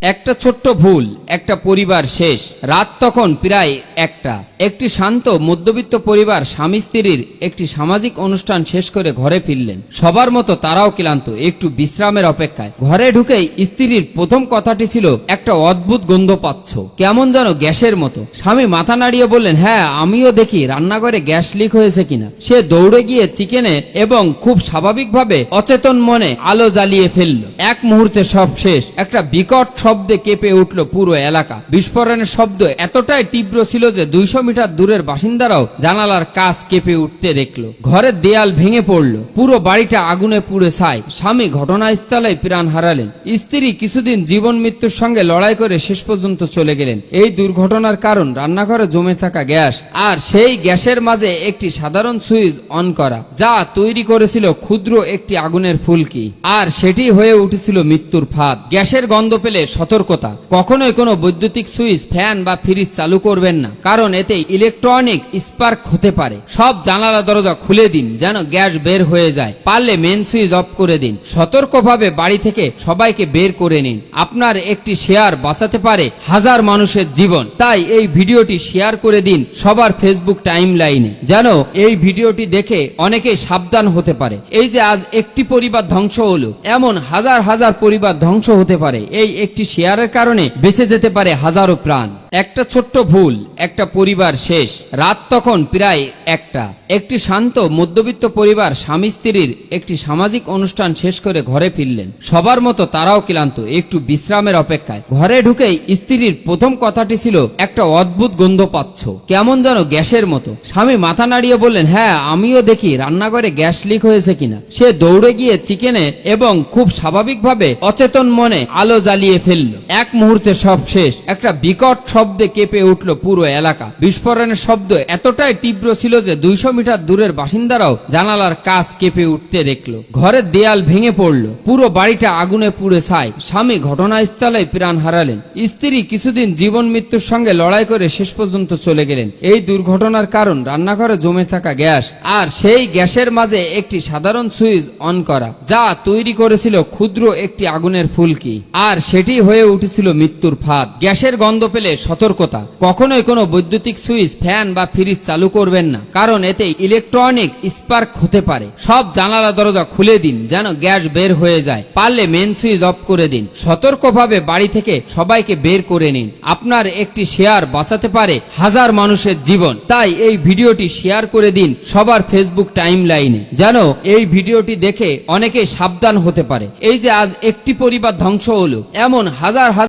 একটা ছোট্ট ভুল, একটা পরিবার শেষ। রাত তখন প্রায় একটা। একটি শান্ত, মধ্যবিত্ত পরিবার স্বামী স্ত্রীর একটি সামাজিক অনুষ্ঠান শেষ করে ঘরে ফিরলেন। সবার মতো তারাও ক্লান্ত, একটু বিশ্রামের অপেক্ষায়। ঘরে ঢুকেই স্ত্রীর প্রথম কথাটি ছিল, একটা অদ্ভুত গন্ধ পাচ্ছ। কেমন যেন গ্যাসের মতো। স্বামী মাথা নাড়িয়ে বললেন হ্যাঁ আমিও দেখি, রান্নাঘরে গ্যাস লিক হয়েছে কিনা? সে দৌড়ে গিয়ে চিকেনে এবং খুব স্বাভাবিকভাবে অচেতন মনে আলো জ্বালিয়ে ফেলল। এক মুহূর্তে সব শেষ। একটা বিকট শব্দে কেঁপে উঠল পুরো এলাকা। বিস্ফোরণের শব্দ এতটাই তীব্র ছিল যে দুইশো মিটার দূরের বাসিন্দারাও জানালার কাজ কেঁপে উঠতে দেখল। ঘরের দেয়াল ভেঙে পড়ল। পুরো বাড়িটা আগুনে পুড়ে ছাই। স্বামী ঘটনাস্থলে প্রাণ হারালেন। স্ত্রী কিছুদিন জীবন মৃত্যুর সঙ্গে লড়াই করে শেষ পর্যন্ত চলে গেলেন। এই দুর্ঘটনার কারণ রান্নাঘরে জমে থাকা গ্যাস আর সেই গ্যাসের মাঝে একটি সাধারণ সুইচ অন করা, যা তৈরি করেছিল ক্ষুদ্র একটি আগুনের ফুলকি। আর সেটি হয়ে উঠেছিল মৃত্যুর ফাঁদ। গ্যাসের গন্ধ পেলে সতর্কতা। কখনোই কোনো বৈদ্যুতিক সুইচ, ফ্যান বা ফ্রিজ চালু করবেন না, কারণ এতে ইলেকট্রনিক স্পার্ক হতে পারে। সব জানালা দরজা খুলে দিন, যেন গ্যাস বের হয়ে যায়। পারলে মেন সুইচ অফ করে দিন। সতর্কভাবে বাড়ি থেকে সবাইকে বের করে নিন। আপনার একটি শেয়ার বাঁচাতে পারে হাজার মানুষের জীবন। তাই এই ভিডিওটি শেয়ার করে দিন সবার ফেসবুক টাইম লাইনে যেন এই ভিডিওটি দেখে অনেকেই সাবধান হতে পারে। এই যে আজ একটি পরিবার ধ্বংস হলো, এমন হাজার হাজার পরিবার ধ্বংস হতে পারে। এই একটি শেয়ারের কারণে বেঁচে যেতে পারে হাজারো প্রাণ। একটা ছোট্ট ভুল, একটা পরিবার শেষ। রাত তখন প্রায় একটা। একটি শান্ত, মধ্যবিত্ত পরিবার স্বামী স্ত্রীর একটি সামাজিক অনুষ্ঠান শেষ করে ঘরে ফিরলেন। সবার মতো তারাও ক্লান্ত, একটু বিশ্রামের অপেক্ষায়। ঘরে ঢুকেই স্ত্রীর প্রথম কথাটি ছিল, একটা অদ্ভুত গন্ধ পাচ্ছ। কেমন যেন গ্যাসের মতো। স্বামী মাথা নাড়িয়ে বললেন হ্যাঁ আমিও দেখি, রান্নাঘরে গ্যাস লিক হয়েছে কিনা? সে দৌড়ে গিয়ে চিকেনে এবং খুব স্বাভাবিকভাবে অচেতন মনে আলো জ্বালিয়ে ফেলল এক মুহূর্তে সব শেষ। একটা বিকট শব্দে কেঁপে উঠল পুরো এলাকা। বিস্ফোরণের শব্দ এতটাই তীব্র ছিল যে দুইশো মিটার দূরের বাসিন্দারাও জানালার কাজ কেঁপে উঠতে দেখল। ঘরের দেয়াল ভেঙে পড়ল। পুরো বাড়িটা আগুনে পুড়ে ছাই। স্বামী ঘটনাস্থলে প্রাণ হারালেন। স্ত্রী কিছুদিন জীবন মৃত্যুর সঙ্গে লড়াই করে শেষ পর্যন্ত চলে গেলেন। এই দুর্ঘটনার কারণ রান্নাঘরে জমে থাকা গ্যাস। আর সেই গ্যাসের মাঝে একটি সাধারণ সুইচ অন করা, যা তৈরি করেছিল ক্ষুদ্র একটি আগুনের ফুলকি। আর সেটি হয়ে উঠেছিল মৃত্যুর ফাঁদ। গ্যাসের গন্ধ পেলে সতর্কতা। কখনোই কোনো বৈদ্যুতিক সুইচ, ফ্যান বা ফ্রিজ চালু করবেন না, কারণ এতে ইলেকট্রনিক স্পার্ক হতে পারে। সব জানালা দরজা খুলে দিন, যেন গ্যাস বের হয়ে যায়। পারলে মেন সুইচ অফ করে দিন। সতর্কভাবে বাড়ি থেকে সবাইকে বের করে নিন। আপনার একটি শেয়ার বাঁচাতে পারে হাজার মানুষের জীবন। তাই এই ভিডিওটি শেয়ার করে দিন সবার ফেসবুক টাইম লাইনে যেন এই ভিডিওটি দেখে অনেকেই সাবধান হতে পারে। এই যে আজ একটি পরিবার ধ্বংস হলো, এমন হাজার হাজার